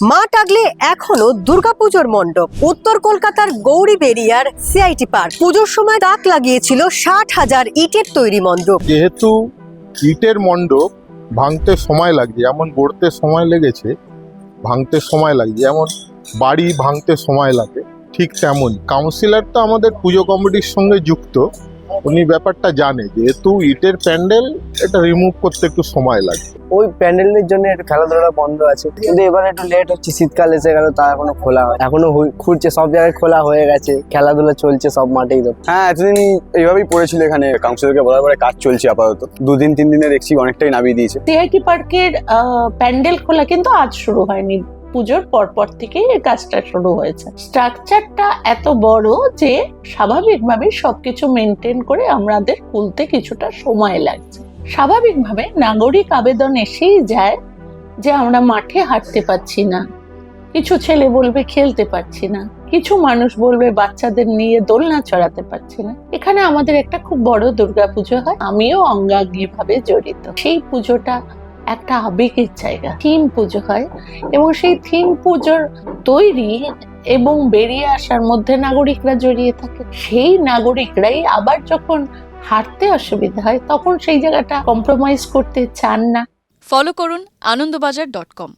মা টাগলে এখনও দুর্গাপুজোর মণ্ডপ। উত্তর কলকাতার গৌরী বেরিয়ার সিআইটি পার্ক। পুজোর সময় তাক লাগিয়েছিল ষাট হাজার ইটের তৈরি মণ্ডপ। যেহেতু ইটের মণ্ডপ ভাঙতে সময় লাগছে, যেমন গড়তে সময় লেগেছে, ভাঙতে সময় লাগছে, যেমন বাড়ি ভাঙতে সময় লাগে, ঠিক তেমনই। কাউন্সিলর তো আমাদের পুজো কমিটির সঙ্গে যুক্ত। উনি ব্যাপারটা জানে যেহেতু ইটের প্যান্ডেল এটা রিমুভ করতে একটু সময় লাগে। ওই প্যান্ডেলের জন্য একটু খেলাধুলা বন্ধ আছে। কিন্তু এবার একটু লেট হচ্ছে শীতকাল এসে গেল তা এখনও খোলা হয়। এখনও খুঁড়ছে সব জায়গায় খোলা হয়ে গেছে। খেলাধুলা চলছে সব মাঠেই তো। হ্যাঁ এতদিন এইভাবেই পড়েছিল এখানে। কাউন্সিলরকে বলার পরে কাজ চলছে আপাতত। দুদিন তিন দিনে দেখছি অনেকটাই নামিয়ে দিয়েছে। সিআইটি পার্কের আহ, প্যান্ডেল খোলা কিন্তু আজ শুরু হয়নি। পুজোর পরপর এই কাজটা শুরু হয়েছে। স্ট্রাকচারটা এত বড় যে স্বাভাবিকভাবে সবকিছু মেনটেন করে আমাদের খুলতে কিছুটা সময় লাগছে। স্বাভাবিকভাবে নাগরিক আবেদন এসেই যায় যে আমরা মাঠে হাঁটতে পারছি না, কিছু ছেলে বলবে খেলতে পারছি না, কিছু মানুষ বলবে বাচ্চাদের নিয়ে দোলনা চড়াতে পারছি না। এখানে আমাদের একটা খুব বড় দুর্গাপুজো হয়, আমিও অঙ্গাঙ্গিভাবে জড়িত। সেই পুজোটা একটা আবেগের জায়গা, থিম পুজো হয় এবং সেই থিম পুজোর তৈরি এবং বেরিয়ে আসার মধ্যে নাগরিকরা জড়িয়ে থাকে। সেই নাগরিকরাই আবার যখন হাঁটতে অসুবিধা হয়, তখন সেই জায়গাটা কম্প্রোমাইজ করতে চান না। ফলো করুন আনন্দবাজার ডট কম